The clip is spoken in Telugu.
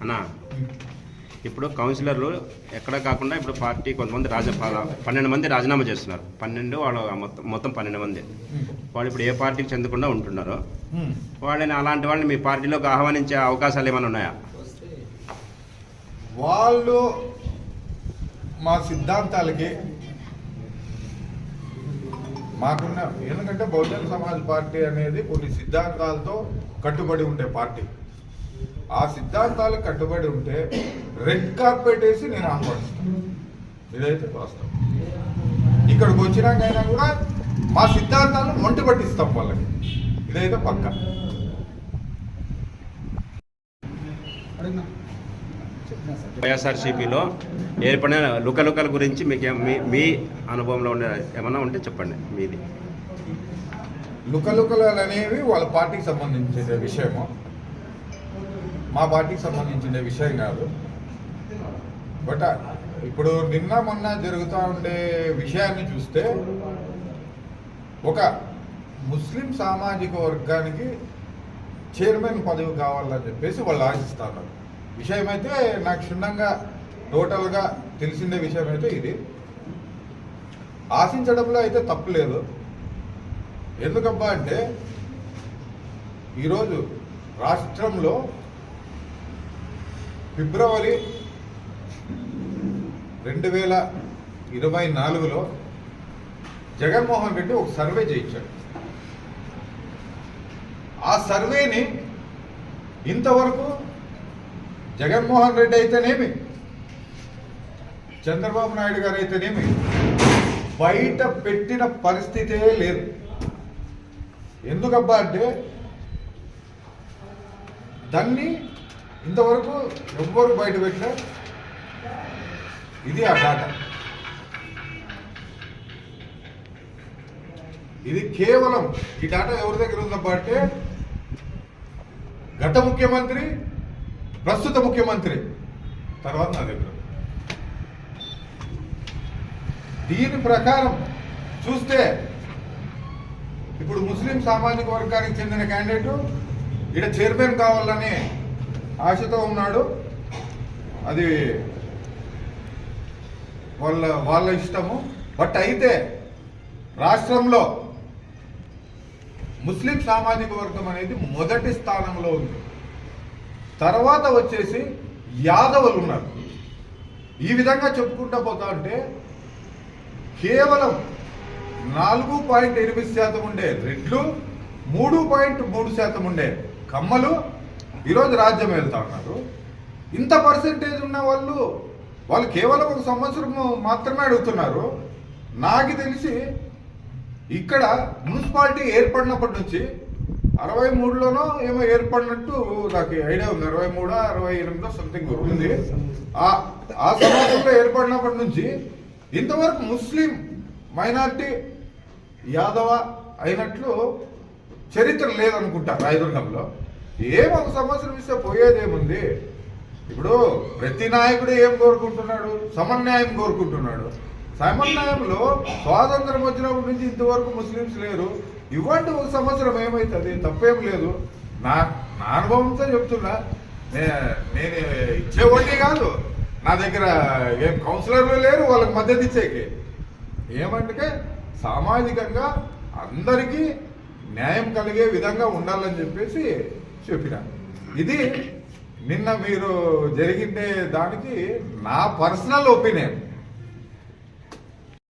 అన్నా ఇప్పుడు కౌన్సిలర్లు ఎక్కడ కాకుండా ఇప్పుడు పార్టీ కొంతమంది రాజ పన్నెండు మంది రాజీనామా చేస్తున్నారు. పన్నెండు వాళ్ళు మొత్తం మొత్తం పన్నెండు మంది. వాళ్ళు ఇప్పుడు ఏ పార్టీకి చెందకుండా ఉంటున్నారు వాళ్ళని అలాంటి వాళ్ళని మీ పార్టీలోకి ఆహ్వానించే అవకాశాలు ఏమైనా ఉన్నాయా? వాళ్ళు మా సిద్ధాంతాలకి మాకున్న ఎందుకంటే బహుజన సమాజ్ పార్టీ అనేది కొన్ని సిద్ధాంతాలతో కట్టుబడి ఉండే పార్టీ. ఆ సిద్ధాంతాలకు కట్టుబడి ఉంటే రెడ్ కార్పెట్ వేసి నేను ఆహ్వానిస్తాను. ఇదైతే వాస్తవం. ఇక్కడికి వచ్చినాకైనా కూడా మా సిద్ధాంతాలను మొంటి పట్టిస్తాం వాళ్ళకి. ఇదైతే పక్క. వైఎస్ఆర్సీపీలో ఏర్పడిన లుకలుకల గురించి మీకు ఏం- మీ మీ అనుభవంలో ఉండే ఏమన్నా ఉంటే చెప్పండి మీది. లుకలుకలు అనేవి వాళ్ళ పార్టీకి సంబంధించిన విషయము. మా పార్టీకి సంబంధించిన విషయం కాదు. బట్ ఇప్పుడు నిన్న మొన్న జరుగుతూ ఉండే విషయాన్ని చూస్తే ఒక ముస్లిం సామాజిక వర్గానికి చైర్మన్ పదవి కావాలని చెప్పేసి వాళ్ళు ఆశిస్తున్నారు విషయం అయితే నాకు క్షుణ్ణంగా టోటల్గా తెలిసిందే విషయం అయితే ఇది. ఆశించడంలో అయితే తప్పు లేదు. ఎందుకబ్బా అంటే ఈరోజు రాష్ట్రంలో ఫిబ్రవరి రెండు వేల ఇరవై నాలుగులో జగన్మోహన్ రెడ్డి ఒక సర్వే చేయించాడు. ఆ సర్వేని ఇంతవరకు జగన్మోహన్ రెడ్డి అయితేనేమి? చంద్రబాబు నాయుడు గారు అయితేనేమి? బయట పెట్టిన పరిస్థితే లేదు. ఎందుకబ్బా అంటే దాన్ని ఇంతవరకు ఎవ్వరు బయట పెట్టిన ఇది ఆ డాటా. ఇది కేవలం ఈ డాటా ఎవరి దగ్గర ఉందబ్బా అంటే గత ముఖ్యమంత్రి ప్రస్తుత ముఖ్యమంత్రి. తర్వాత నా దగ్గర. దీని ప్రకారం చూస్తే ఇప్పుడు ముస్లిం సామాజిక వర్గానికి చెందిన క్యాండిడేట్ ఇక్కడ చైర్మన్ కావాలని ఆశతో ఉన్నాడు. అది వాళ్ళ వాళ్ళ ఇష్టము. బట్ అయితే రాష్ట్రంలో ముస్లిం సామాజిక వర్గం అనేది మొదటి స్థానంలో ఉంది. తర్వాత వచ్చేసి యాదవులు ఉన్నారు. ఈ విధంగా చెప్పుకుంటా పోతా ఉంటే కేవలం నాలుగు పాయింట్ ఎనిమిది శాతం ఉండే రెడ్లు మూడు పాయింట్ మూడు శాతం ఉండే కమ్మలు ఈరోజు రాజ్యం వెళ్తా ఉన్నారు. ఇంత పర్సెంటేజ్ ఉన్న వాళ్ళు వాళ్ళు కేవలం ఒక సంవత్సరం మాత్రమే అడుగుతున్నారు. నాకు తెలిసి ఇక్కడ మున్సిపాలిటీ ఏర్పడినప్పటి నుంచి అరవై మూడులోనో ఏమో ఏర్పడినట్టు నాకు ఐడియా ఉంది. అరవై మూడో అరవై ఎనిమిదో సంథింగ్ ఉంది. ఆ ఆ సమాజంలో ఏర్పడినప్పటి నుంచి ఇంతవరకు ముస్లిం మైనార్టీ యాదవ అయినట్లు చరిత్ర లేదనుకుంటా రాయదుర్గంలో. ఏం ఒక సంవత్సరం ఇస్తే పోయేదేముంది? ఇప్పుడు ప్రతి నాయకుడు ఏం కోరుకుంటున్నాడు? సమన్యాయం కోరుకుంటున్నాడు. సమన్యాయంలో స్వాతంత్రం వచ్చినప్పటి నుంచి ఇంతవరకు ముస్లిమ్స్ లేరు. ఇవ్వండి ఒక సంవత్సరం ఏమవుతుంది తప్పేం లేదు. నా నా అనుభవంతో చెప్తున్నా. నే- నేను ఇచ్చేవాడిని కాదు. నా దగ్గర ఏం కౌన్సిలర్లు లేరు వాళ్ళకి మద్దతు ఇచ్చేకి. ఏమంటే సామాజికంగా అందరికీ న్యాయం కలిగే విధంగా ఉండాలని చెప్పేసి చెప్పిన. ఇది నిన్న మీరు జరిగిండే దానికి నా పర్సనల్ ఒపీనియన్.